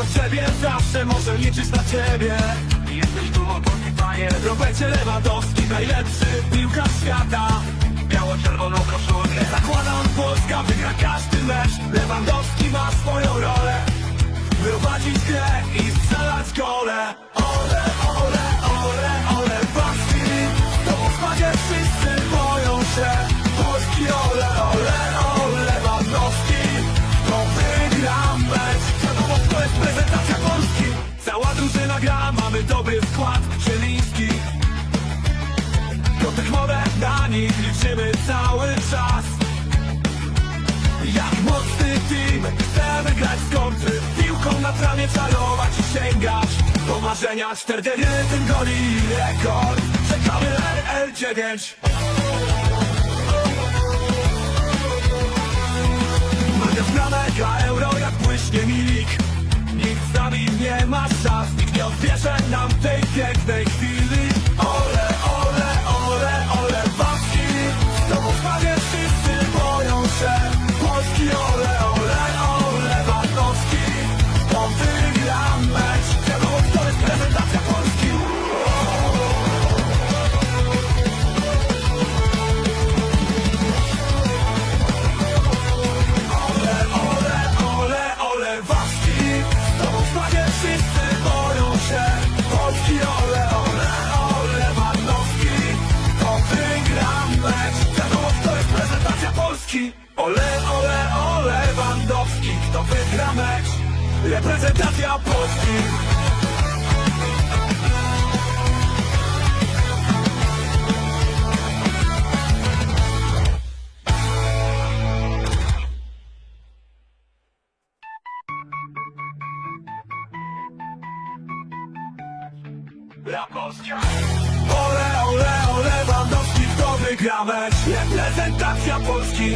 siebie Zawsze może liczyć na ciebie. Jesteś tu odporny panie Robercie Lewandowski Najlepszy piłkarz świata. Biało-czerwoną koszulkę Zakłada on Polska, wygra każdy mecz. Lewandowski ma swoją rolę. Wyprowadzić grę Cała drużyna gra, mamy dobry skład Zieliński Kotek morę na nich liczymy cały czas. Jak mocny team Chcemy grać z kontry. Piłką na tramie czarować i sięgać. Do marzenia 41 goli rekord. Czekamy RL9 Mamy w mega euro jak błyśnie milik ma szans Nikt nie odbierze nam tej pięknej chwili Polski. Ole, ole, ole Lewandowski Kto wygra mecz? Reprezentacja Polski. La Polska Ole, ole, ole Lewandowski Kto wygra mecz Polski